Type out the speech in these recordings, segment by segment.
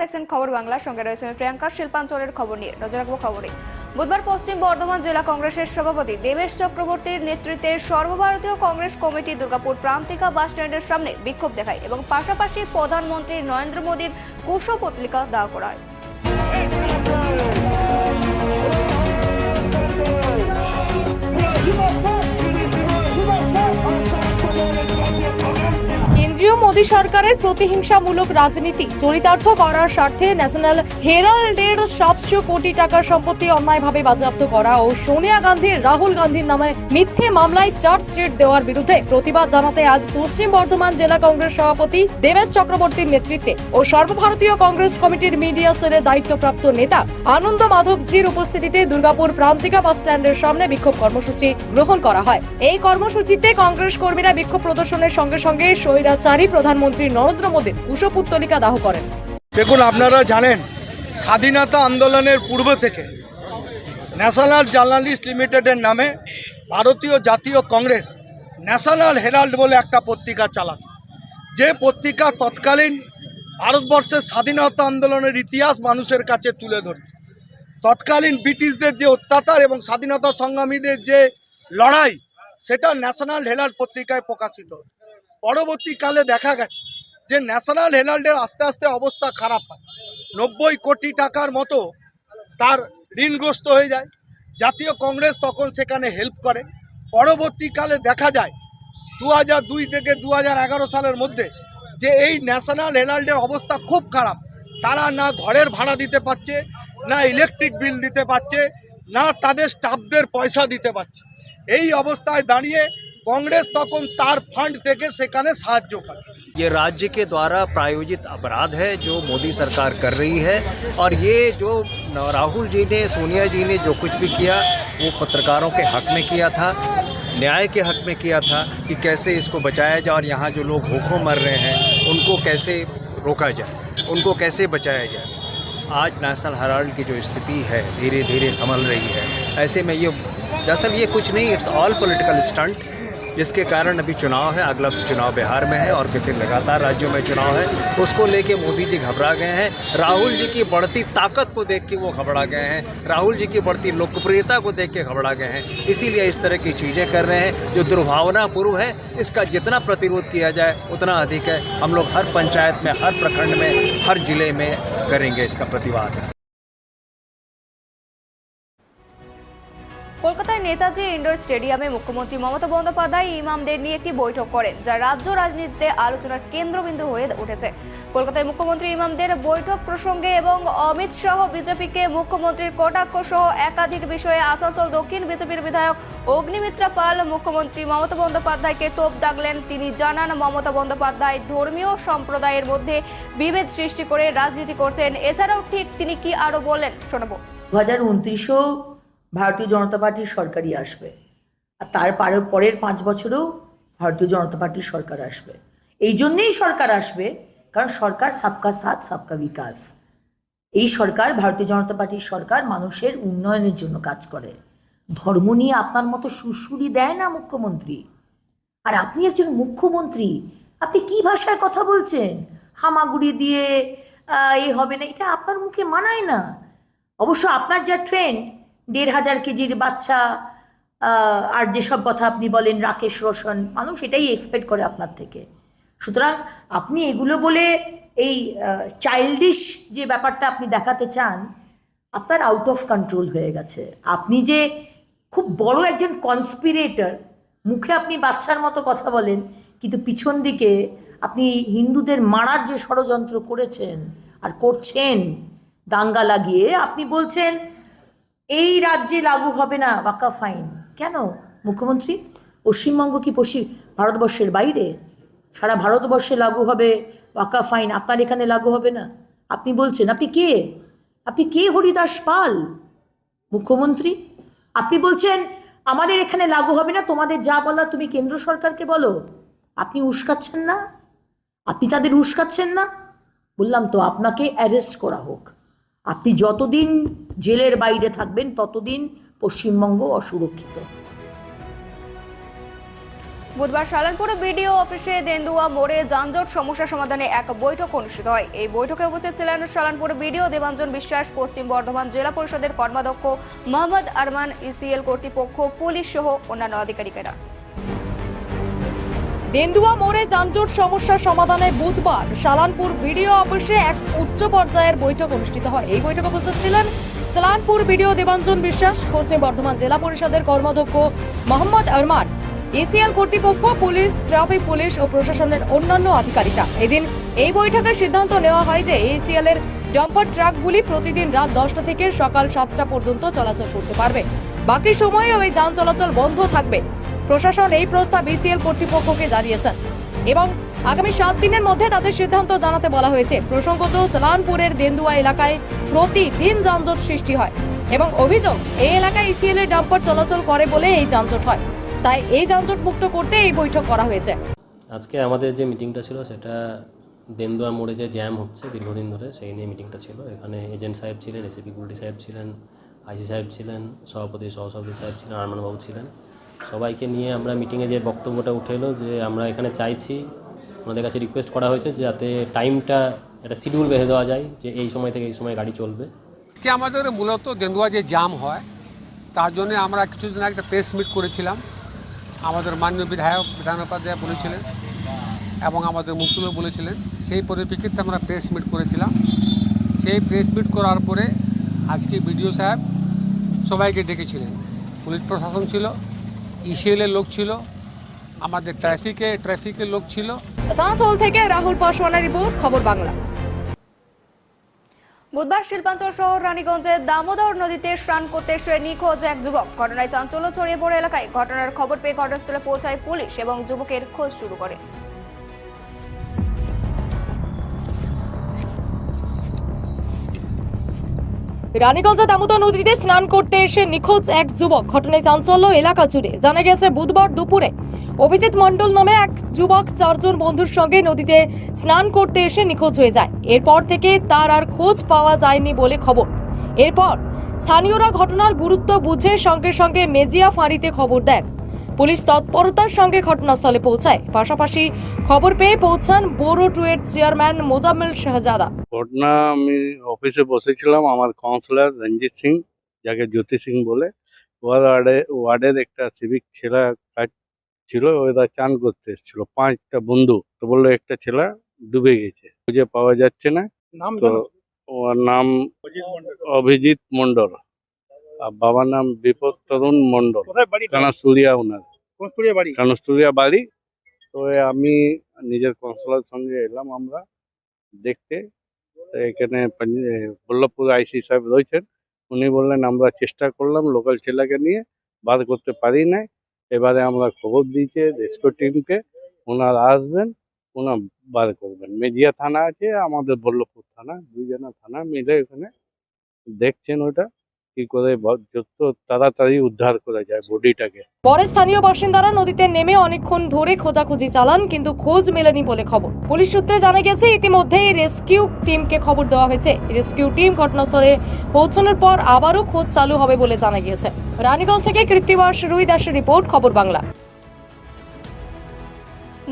দেখছেন খবর বাংলা। সঙ্গে রয়েছে আমি প্রিয়াঙ্কা, শিল্পাঞ্চলের খবর নিয়ে। নজর রাখব খবরে। বুধবার পশ্চিম বর্ধমান জেলা কংগ্রেসের সভাপতি দেবেশ চক্রবর্তীর নেতৃত্বে সর্বভারতীয় কংগ্রেস কমিটি দুর্গাপুর প্রান্তিকা বাস স্ট্যান্ডের সামনে বিক্ষোভ দেখায় এবং পাশাপাশি প্রধানমন্ত্রী নরেন্দ্র মোদীর কুশপত্রিকা দাও করায়। কেন্দ্রীয় মোদী সরকারের প্রতিহিংসামূলক রাজনীতি। চরিতার্থ করার স্বার্থে ন্যাশনাল হেরাল্ডের সাতশো কোটি টাকার সম্পত্তি অন্যায়ভাবে বাজেয়াপ্ত করা ও সোনিয়া গান্ধী, রাহুল গান্ধীর নামে মিথ্যে মামলায় চার্জশিট দেওয়ার বিরুদ্ধে প্রতিবাদ জানাতে আজ পশ্চিম বর্ধমান জেলা কংগ্রেস সভাপতি দেবেশ চক্রবর্তীর নেতৃত্বে ও সর্বভারতীয় কংগ্রেস কমিটির মিডিয়া সেলের দায়িত্বপ্রাপ্ত নেতা আনন্দ মাধবজির উপস্থিতিতে দুর্গাপুর প্রান্তিকা বাস স্ট্যান্ডের সামনে বিক্ষোভ কর্মসূচি গ্রহণ করা হয়। এই কর্মসূচিতে কংগ্রেস কর্মীরা বিক্ষোভ প্রদর্শনের সঙ্গে সঙ্গে স্বৈরাচারী প্রধানমন্ত্রী নরেন্দ্র মোদীর কুশপুত্তলিকা দাহ করেন। দেখুন, আপনারা জানেন, স্বাধীনতা আন্দোলনের পূর্ব থেকে ন্যাশনাল জার্নালিস্ট লিমিটেডের নামে ভারতীয় জাতীয় কংগ্রেস ন্যাশনাল হেরাল্ড বলে একটা পত্রিকা চালাত। যে পত্রিকা তৎকালীন ভারতবর্ষের স্বাধীনতা আন্দোলনের ইতিহাস মানুষের কাছে তুলে ধরে। তৎকালীন ব্রিটিশদের যে অত্যাচার এবং স্বাধীনতা সংগ্রামীদের যে লড়াই, সেটা ন্যাশনাল হেরাল্ড পত্রিকায় প্রকাশিত হতো। পরবর্তীকালে দেখা গেছে যে ন্যাশনাল হেরাল্ডের আস্তে আস্তে অবস্থা খারাপ হয়। নব্বই কোটি টাকার মতো তার ঋণগ্রস্ত হয়ে যায়। জাতীয় কংগ্রেস তখন সেখানে হেল্প করে। পরবর্তীকালে দেখা যায় দু দুই থেকে দু হাজার এগারো সালের মধ্যে যে এই ন্যাশনাল হেরাল্ডের অবস্থা খুব খারাপ। তারা না ঘরের ভাড়া দিতে পারছে, না ইলেকট্রিক বিল দিতে পারছে, না তাদের স্টাফদের পয়সা দিতে পারছে। এই অবস্থায় দাঁড়িয়ে কংগ্রেস তখন তার ফান্ড থেকে সেখানে সাহায্য করে ये राज्य के द्वारा प्रायोजित अपराध है जो मोदी सरकार कर रही है और ये जो राहुल जी ने सोनिया जी ने जो कुछ भी किया वो पत्रकारों के हक में किया था न्याय के हक में किया था कि कैसे इसको बचाया जाए और यहाँ जो लोग भूखों मर रहे हैं उनको कैसे रोका जाए उनको कैसे बचाया जाए आज नेशनल हेराल्ड की जो स्थिति है धीरे धीरे संभल रही है ऐसे में ये दरअसल ये कुछ नहीं इट्स ऑल पॉलिटिकल स्टंट जिसके कारण अभी चुनाव है, अगला चुनाव बिहार में है और कि फिर लगातार राज्यों में चुनाव है। उसको लेके मोदी जी घबरा गए हैं। राहुल जी की बढ़ती ताकत को देख के वो घबरा गए हैं। राहुल जी की बढ़ती लोकप्रियता को देख के घबरा गए हैं। इसीलिए इस तरह की चीज़ें कर रहे हैं, जो दुर्भावनापूर्व है, इसका जितना प्रतिरोध किया जाए, उतना अधिक है। हम लोग हर पंचायत में, हर प्रखंड में, हर ज़िले में करेंगे इसका प्रतिवाद। কলকাতায় নেতাজি ইন্ডোর স্টেডিয়ামে মুখ্যমন্ত্রী মমতা বন্দ্যোপাধ্যায় ইমামদের নিয়ে একটি বৈঠক করেন, যা রাজ্য রাজনীতিতে আলোচনার কেন্দ্রবিন্দু হয়ে উঠেছে। কলকাতায় মুখ্যমন্ত্রী ইমামদের বৈঠক প্রসঙ্গে এবং অমিত শাহ বিজেপিকে মুখ্যমন্ত্রীর কটাক্ষ সহ একাধিক বিষয়ে আসানসোল দক্ষিণ বিজেপির বিধায়ক অগ্নিমিত্রা পাল, মুখ্যমন্ত্রী মমতা বন্দ্যোপাধ্যায়কে তোপ দাগলেন। তিনি জানান, মমতা বন্দ্যোপাধ্যায় ধর্মীয় সম্প্রদায়ের মধ্যে বিভেদ সৃষ্টি করে রাজনীতি করছেন। এছাড়াও ঠিক তিনি কি আরও বললেন শোনাবো। দু ভারতীয় জনতা পার্টির সরকারই আসবে। আর তার পারে- পরের পাঁচ বছরেও ভারতীয় জনতা পার্টির সরকার আসবে। এই জন্যেই সরকার আসবে, কারণ সরকার সাবকা সাথ, সাবকা বিকাশ। এই সরকার, ভারতীয় জনতা পার্টির সরকার মানুষের উন্নয়নের জন্য কাজ করে। ধর্ম নিয়ে আপনার মতো সুশুরি দেয় না মুখ্যমন্ত্রী। আর আপনি একজন মুখ্যমন্ত্রী, আপনি কি ভাষায় কথা বলছেন? হামাগুড়ি দিয়ে এ হবে না, এটা আপনার মুখে মানায় না। অবশ্য আপনার যা ট্রেন্ড দেড় হাজার কেজির বাচ্চা আর যেসব কথা আপনি বলেন রাকেশ রোশন, মানুষ এটাই এক্সপেক্ট করে আপনার থেকে। সুতরাং আপনি এগুলো বলে এই চাইল্ডিশ যে ব্যাপারটা আপনি দেখাতে চান, আপনার আউট অফ কন্ট্রোল হয়ে গেছে। আপনি যে খুব বড় একজন কনস্পিরেটর মুখে আপনি বাচ্চার মতো কথা বলেন, কিন্তু পিছন দিকে আপনি হিন্দুদের মারার যে ষড়যন্ত্র করেছেন আর করছেন, দাঙ্গা লাগিয়ে আপনি বলছেন এই রাজ্যে লাগু হবে না ওয়াকা ফাইন কেন? মুখ্যমন্ত্রী? পশ্চিমবঙ্গ কি পশ্চিম ভারতবর্ষের বাইরে? সারা ভারতবর্ষে লাগু হবে ওয়াকা ফাইন আপনার এখানে লাগু হবে না? আপনি বলছেন, আপনি কে? আপনি কে হরিদাস পাল? মুখ্যমন্ত্রী? আপনি বলছেন, আমাদের এখানে লাগু হবে না, তোমাদের যা বলা তুমি কেন্দ্র সরকারকে বলো। আপনি উস্কাচ্ছেন না? আপনি তাদের উস্কাচ্ছেন না? বললাম তো, আপনাকে অ্যারেস্ট করা হোক। আপনি যতদিন জেলের বাইরে থাকবেন ততদিন পশ্চিমবঙ্গ অসুরক্ষিত। বুধবার সালানপুর বিডিও অফিসে দেন্দুয়া মোড়ে যানজট সমস্যা সমাধানে এক বৈঠক অনুষ্ঠিত হয়। এই বৈঠকে উপস্থিত ছিলেন সালানপুর বিডিও দেবাঞ্জন বিশ্বাস পশ্চিম বর্ধমান জেলা পরিষদের কর্মাধ্যক্ষ মোহাম্মদ আরমান ইসিএল কর্তৃপক্ষ পুলিশ সহ অন্যান্য আধিকারিকেরা। দেন্দুয়া মোড়ে যানজট সমস্যার সমাধানে বুধবার সালানপুর বিডিও অফিসে এক উচ্চ পর্যায়ের বৈঠক অনুষ্ঠিত হয়। এই বৈঠকে উপস্থিত ছিলেন সালানপুর বিডিও দেবাঞ্জন বিশ্বাস, পশ্চিম বর্ধমান জেলা পরিষদের কর্মাধ্যক্ষ মোহাম্মদ আরমান, এসিএল কর্তৃপক্ষ, পুলিশ, ট্রাফিক পুলিশ ও প্রশাসনের অন্যান্য আধিকারিকরা। এদিন এই বৈঠকে সিদ্ধান্ত নেওয়া হয় যে এসিএল এর ডাম্পার ট্রাকগুলি প্রতিদিন রাত দশটা থেকে সকাল সাতটা পর্যন্ত চলাচল করতে পারবে। বাকি সময়ে ওই যান চলাচল বন্ধ থাকবে। প্রশাসন এই প্রস্তাব বিসিএল কর্তৃপক্ষকে জানিয়েছেন এবং আগামী সাত দিনের মধ্যে তাদের সিদ্ধান্ত জানাতে বলা হয়েছে। প্রসঙ্গত, সালানপুরের দেন্দুয়া এলাকায় প্রতিদিন যানজট সৃষ্টি হয় এবং অভিযোগ, এই এলাকায় ইসিএল এর ডাম্পার চলাচল করে বলে এই যানজট হয়। তাই এই যানজট মুক্ত করতে এই বৈঠক করা হয়েছে। আজকে আমাদের যে মিটিংটা ছিল, সেটা দেন্দুয়া মোড়ে যে জ্যাম হচ্ছে দীর্ঘদিন ধরে, সেই নিয়ে মিটিংটা ছিল। এখানে এজেন্ট সাহেব ছিলেন, এসিপি গুলটি সাহেব ছিলেন, আইসি সাহেব ছিলেন, সভাপতি, সহসভাপতি সাহেব ছিলেন আরমানবাবু ছিলেন। সবাইকে নিয়ে আমরা মিটিংয়ে যে বক্তব্যটা উঠে এলো যে আমরা এখানে চাইছি ওনাদের কাছে রিকোয়েস্ট করা হয়েছে যাতে টাইমটা একটা শিডিউল বেঁধে দেওয়া যায় যে এই সময় থেকে এই সময় গাড়ি চলবে। আজকে আমাদের মূলত দেন্দুয়া যে জাম হয়, তার জন্য আমরা কিছুদিন আগে একটা প্রেস মিট করেছিলাম। আমাদের মাননীয় বিধায়ক, বিধান উপাধ্যায় বলেছিলেন এবং আমাদের মুকুলও বলেছিলেন। সেই পরিপ্রেক্ষিতে আমরা প্রেস মিট করেছিলাম। সেই প্রেস মিট করার পরে আজকে বিডিও সাহেব সবাইকে ডেকেছিলেন। পুলিশ প্রশাসন ছিল ইসিএলের লোক ছিল আমাদের ট্রাফিকে ট্রাফিকের লোক ছিল। আসানসোল থেকে রাহুল পাশওয়ানের রিপোর্ট, খবর বাংলা। বুধবার শিল্পাঞ্চল শহর রানীগঞ্জে দামোদর নদীতে স্নান করতে এসে নিখোঁজ এক যুবক। ঘটনায় চাঞ্চল্য ছড়িয়ে পড়ে এলাকায়। ঘটনার খবর পেয়ে ঘটনাস্থলে পৌঁছায় পুলিশ এবং যুবকের খোঁজ শুরু করে। রানীগঞ্জ দামোদর নদীতে স্নান করতে এসে নিখোঁজ এক যুবক। ঘটনায় চাঞ্চল্য এলাকা জুড়ে। জানা গেছে, বুধবার দুপুরে অভিজিৎ মণ্ডল নামে এক যুবক চারজন বন্ধুর সঙ্গে নদীতে স্নান করতে এসে নিখোঁজ হয়ে যায়। এরপর থেকে তার আর খোঁজ পাওয়া যায়নি বলে খবর। এরপর স্থানীয়রা ঘটনার গুরুত্ব বুঝে সঙ্গে সঙ্গে মেজিয়া ফাঁড়িতে খবর দেন। পুলিশ তৎপরতার সঙ্গে ঘটনাস্থলে পৌঁছায়। পাশাপাশি খবর পেয়ে পৌঁছান বোরো টুয়ের চেয়ারম্যান মোজাম্মেল শাহজাদা। ঘটনা আমি অফিসে বসেছিলাম আমার কাউন্সিলর রঞ্জিত সিং যাকে জ্যোতি সিং বলে। ওর ওয়ার্ডে ওয়ার্ডের একটা সিভিক ছেলে কাজ ছিল ওরা চান করতে এসেছিল। পাঁচটা বন্ধু তো বলল একটা ছেলে ডুবে গেছে খুঁজে পাওয়া যাচ্ছে না। তো ওর নাম অভিজিৎ মন্ডল আর বাবার নাম বিপদ তরুণ মন্ডল কানাসুরিয়া ওনার কানস্তুরিয়া বাড়ি? তো আমি নিজের কনসুলার সঙ্গে এলাম আমরা, দেখতে। এখানে বল্লভপুর আইসি সাহেব রয়েছেন। উনি বললেন, আমরা চেষ্টা করলাম লোকাল ছেলেকে নিয়ে বার করতে পারি নাই। এবারে আমরা খবর দিয়েছি রেস্কিউ টিমকে, ওনারা আসবেন ওনার বার করবেন। মেজিয়া থানা আছে, আমাদের বল্লভপুর থানা, দুইজনা থানা মিলে এখানে দেখছেন ওটা। স্থানীয় নদীতে নেমে অনেকক্ষণ ধরে খোঁজাখুঁজি চালান, কিন্তু খোঁজ মেলেনি বলে খবর। পুলিশ সূত্রে জানা গেছে, ইতিমধ্যেই রেস্কিউ টিমকে খবর দেওয়া হয়েছে। রেস্কিউ টিম ঘটনাস্থলে পৌঁছানোর পর আবারও খোঁজ চালু হবে বলে জানা গিয়েছে। রানীগঞ্জ থেকে কৃত্তিবাস রুই দাসের রিপোর্ট, খবর বাংলা।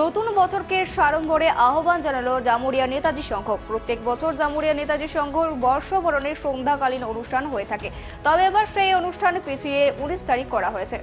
নতুন বছরকে সাড়ম্বরে আহ্বান জানালো জামুরিয়া নেতাজি সংঘ। প্রত্যেক বছর জামুরিয়া নেতাজি সংঘ বর্ষবরণের সন্ধ্যাকালীন অনুষ্ঠান হয়ে থাকে। তবে এবার সেই অনুষ্ঠান পিছিয়ে উনিশ তারিখ করা হয়েছে।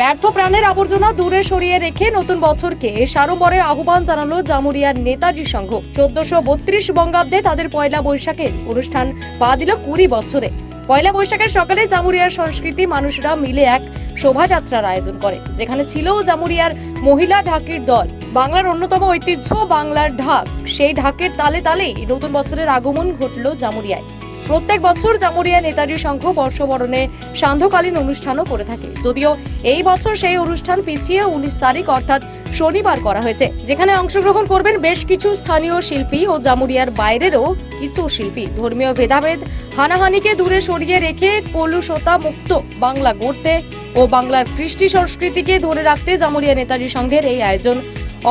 ব্যর্থ প্রাণের আবর্জনা দূরে সরিয়ে রেখে নতুন বছরকে সারম্বরে আহ্বান জানালো জামুরিয়ার নেতাজি সংঘ। চোদ্দশো বত্রিশ বঙ্গাব্দে তাদের পয়লা বৈশাখের অনুষ্ঠান পা দিল কুড়ি বছরে। পয়লা বৈশাখের সকালে জামুরিয়ার সংস্কৃতি মানুষরা মিলে এক শোভাযাত্রার আয়োজন করে, যেখানে ছিল জামুরিয়ার মহিলা ঢাকির দল। বাংলার অন্যতম ঐতিহ্য বাংলার ঢাক। সেই ঢাকের তালে তালেই নতুন বছরের আগমন ঘটল জামুরিয়ায়। প্রত্যেক বছর জামুরিয়া নেতাজি সংঘ বর্ষবরণে সান্ধ্যকালীন অনুষ্ঠানও করে থাকে। যদিও এই বছর সেই অনুষ্ঠান পিছিয়ে উনিশ তারিখ অর্থাৎ শনিবার করা হয়েছে। যেখানে অংশগ্রহণ করবেন বেশ কিছু স্থানীয় শিল্পী ও জামুরিয়ার বাইরেরও কিছু শিল্পী। ধর্মীয় ভেদাভেদ, হানাহানিকে দূরে সরিয়ে রেখে কলুষতা মুক্ত বাংলা গড়তে ও বাংলার কৃষ্টি সংস্কৃতিকে ধরে রাখতে জামুরিয়া নেতাজি সংঘের এই আয়োজন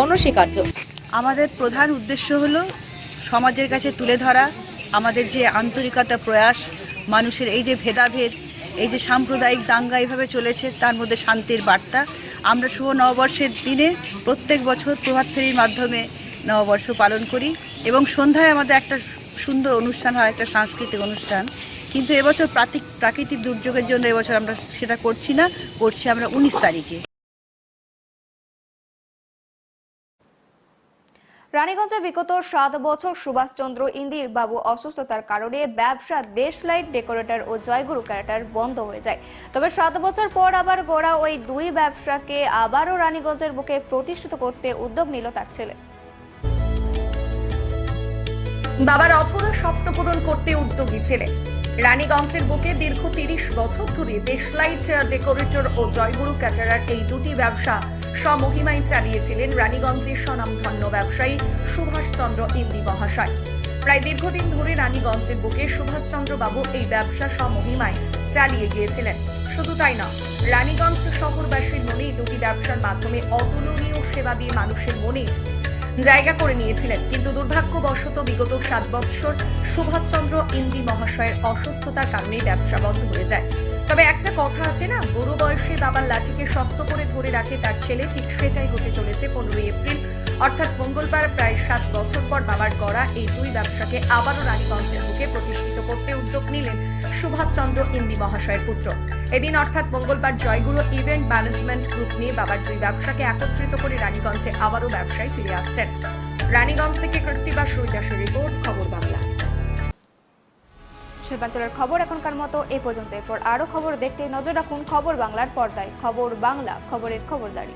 অনস্বীকার্য। আমাদের প্রধান উদ্দেশ্য হলো সমাজের কাছে তুলে ধরা আমাদের যে আন্তরিকতা প্রয়াস, মানুষের এই যে ভেদাভেদ, এই যে সাম্প্রদায়িক দাঙ্গা এইভাবে চলেছে, তার মধ্যে শান্তির বার্তা। আমরা শুভ নববর্ষের দিনে প্রত্যেক বছর প্রভাত ফেরির মাধ্যমে নববর্ষ পালন করি এবং সন্ধ্যায় আমাদের একটা সুন্দর অনুষ্ঠান হয়, একটা সাংস্কৃতিক অনুষ্ঠান। কিন্তু এবছর প্রাকৃতিক দুর্যোগের জন্য এবছর আমরা সেটা করছি না, করছি আমরা উনিশ তারিখে। রানীগঞ্জে বিগত সাত বছর সুভাষচন্দ্র ইন্দি বাবু অসুস্থতার কারণে ব্যবসা দেশলাইট ডেকোরেটর ও জয়গুরু ক্যারেটার বন্ধ হয়ে যায়। তবে সাত বছর পর আবার গোড়া ওই দুই ব্যবসাকে আবারও রানীগঞ্জের বুকে প্রতিষ্ঠিত করতে উদ্যোগ নিল তার ছেলে। বাবার অথরা স্বপ্ন পূরণ করতে উদ্যোগী ছেলে। রানীগঞ্জের বুকে দীর্ঘ তিরিশ বছর ধরে দেশলাইট ডেকোরেটর ও জয়গুরু ক্যাটারার এই দুটি ব্যবসা স্বমহিমায় চালিয়েছিলেন রানীগঞ্জের স্বনামধন্য ব্যবসায়ী সুভাষচন্দ্র ইন্দি মহাশয়। প্রায় দীর্ঘদিন ধরে রানীগঞ্জের বুকে সুভাষচন্দ্র বাবু এই ব্যবসা স্বমহিমায় চালিয়ে গিয়েছিলেন। শুধু তাই না রানীগঞ্জ শহরবাসীর মনে দুটি ব্যবসার মাধ্যমে অতুলনীয় সেবা দিয়ে মানুষের মনে জায়গা করে নিয়েছিলেন। কিন্তু দুর্ভাগ্যবশত বিগত সাত বৎসর সুভাষচন্দ্র ইন্দি মহাশয়ের অসুস্থতার কারণে ব্যবসা বন্ধ হয়ে যায়। তবে একটা কথা আছে না? বুড়ো বয়সে বাবার লাঠিকে শক্ত করে ধরে রাখে তার ছেলে, ঠিক সেটাই হতে চলেছে পনেরোই এপ্রিল। অর্থাৎ মঙ্গলবার প্রায় সাত বছর পর বাবার গড়া এই দুই ব্যবসাকে আবারও রানীগঞ্জের বুকে প্রতিষ্ঠিত করতে উদ্যোগ নিলেন সুভাষচন্দ্র ইন্দি মহাশয়ের পুত্র। এদিন অর্থাৎ মঙ্গলবার জয়গুরু ইভেন্ট ম্যানেজমেন্ট গ্রুপ নিয়ে বাবার দুই ব্যবসাকে একত্রিত করে রানীগঞ্জে আবারও ব্যবসায় ফিরে আসছেন। রানীগঞ্জ থেকে কৃত্তিবাস রুইদাসের রিপোর্ট, খবর বাংলা। শিল্পাঞ্চলের খবর এখনকার মতো এ পর্যন্ত। এরপর আরও খবর দেখতে নজর রাখুন খবর বাংলার পর্দায়। খবর বাংলা, খবরের খবরদারি।